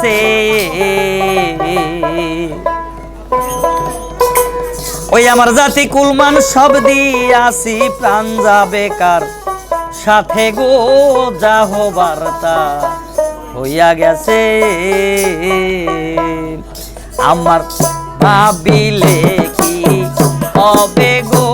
আছে। ওই আমার জাতি কুলমান সব দিয়াছি, প্রাণ যাবে কার সাথে গো যাহ বার্তা হইয়া গেছে। আমার ভাবিলে কি হবে গো?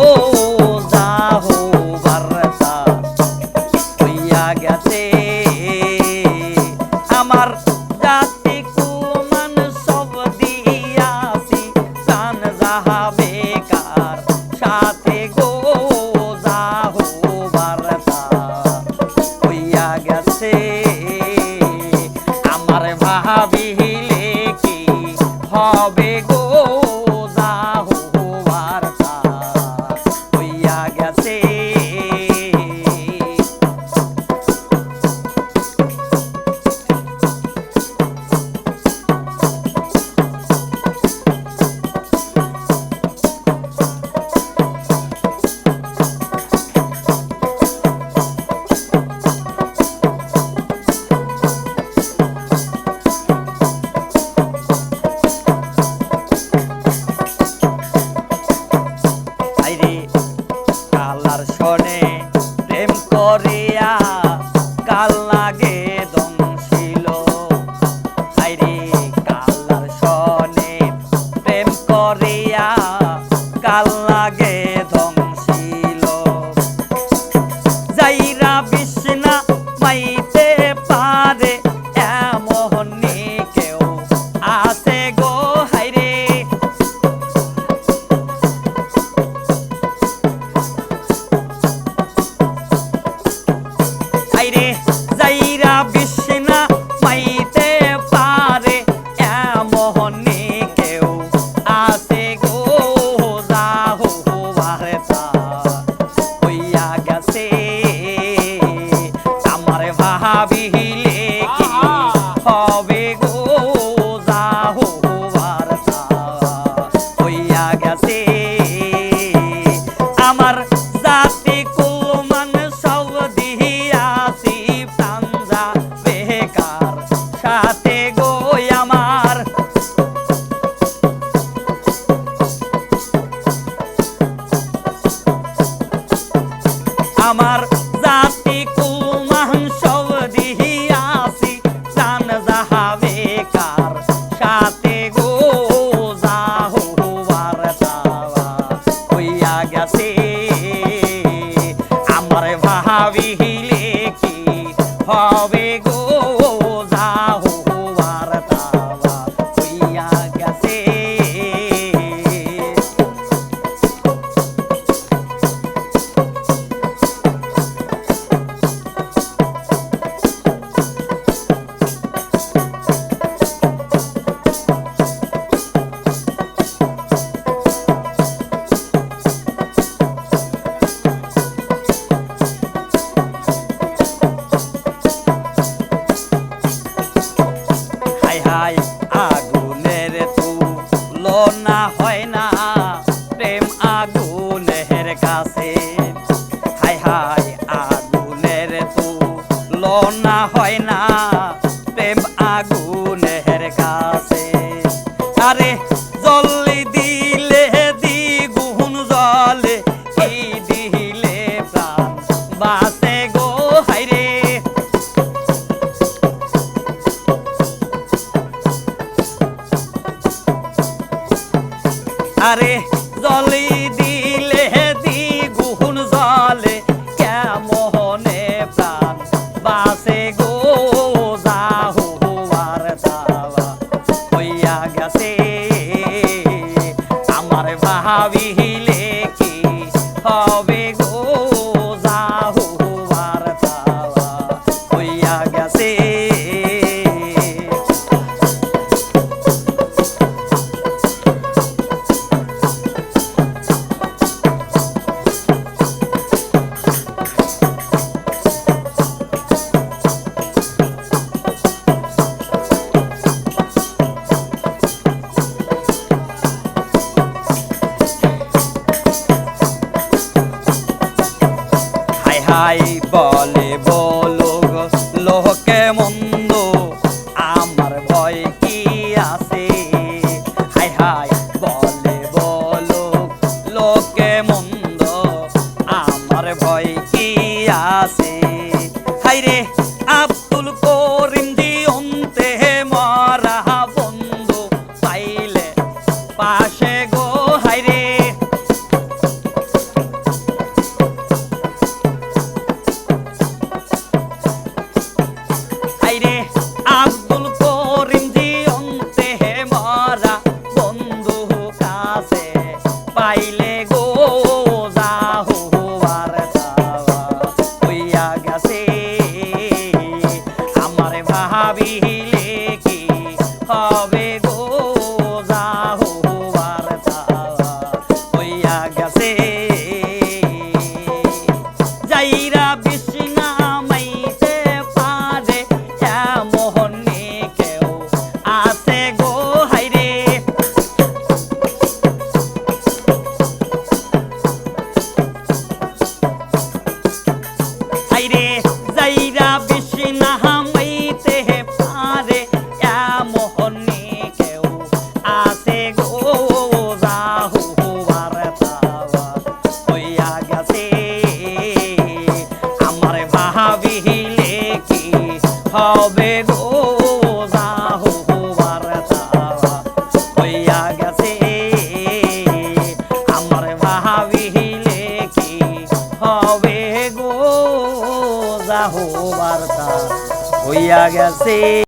啥 pagué. พอเวก হয় না। প্রেম আগুনের কাছে। হায় হায় আগুনের তো লনা হয় না। প্রেম আগুনের কাছে। আরে জল ধারে জলি দিলে দি দ্বিগুণ জলে কেমনে প্রাণ বাসে হায় বলে বলো মন্দ আমার ভয় কি আছে? হাই রে আব্দুল করিম দিয়ন্তে মারা হইয়া গেছে